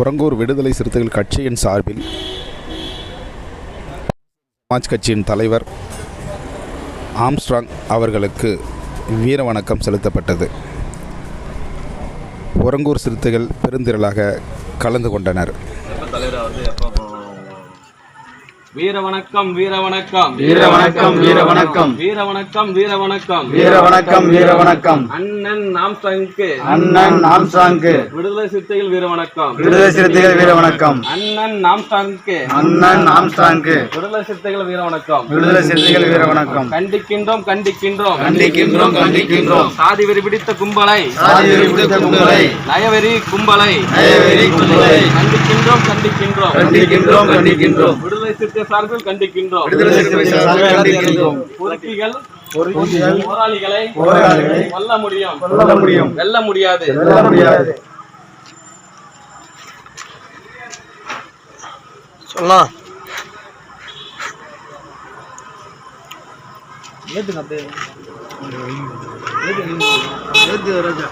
உறங்கூர் விடுதலை சிறுத்தைகள் கட்சியின் சார்பில் சமாஜ் கட்சியின் தலைவர் ஆம்ஸ்ட்ராங் அவர்களுக்கு வீர வணக்கம் செலுத்தப்பட்டது. உறங்கூர் சிறுத்தைகள் பெருந்திரளாக கலந்து கொண்டனர். வீர வணக்கம் வீர வணக்கம் வீர வணக்கம் வீர வணக்கம் வீர வணக்கம் வீர வணக்கம் வீர வணக்கம் வீர வணக்கம் அண்ணன் நாம் சங்கு அண்ணன் ஆம்சாங்கு விடுதலை சிறுத்தைகள் வீர வணக்கம் விடுதலை சிறுத்தைகள் வீர வணக்கம் அண்ணன் நாம் சங்கு அண்ணன் ஆம்சாங்கு விடுதலை சிறுத்தைகள் வீர வணக்கம் விடுதலை சிறுத்தைகள் வீர வணக்கம் கண்டிக்கின்றோம் கண்டிக்கின்றோம். கண்டிக்கின்றோம் கண்டிக்கின்றோம். சாதி வெறி பிடித்த கும்பலை. சாதி வெறி பிடித்த கும்பலை. நயவெறி கும்பலை. நயவெறி கும்பலை. கண்டிக்கின்றோம் கண்டிக்கின்றோம். கண்டிக்கின்றோம் கண்டிக்கின்றோம். விடுதலை சிறுத்தை சார்பில் கண்டிக்கின்றோம். பொறுப்பிகள் போராளிகளை கொல்ல முடியும். கொல்ல முடியும். வெல்ல முடியாது. வெல்ல முடியாது. சொல்லலாம். ஏத்துங்க அப்படியே ஏத்து ராஜா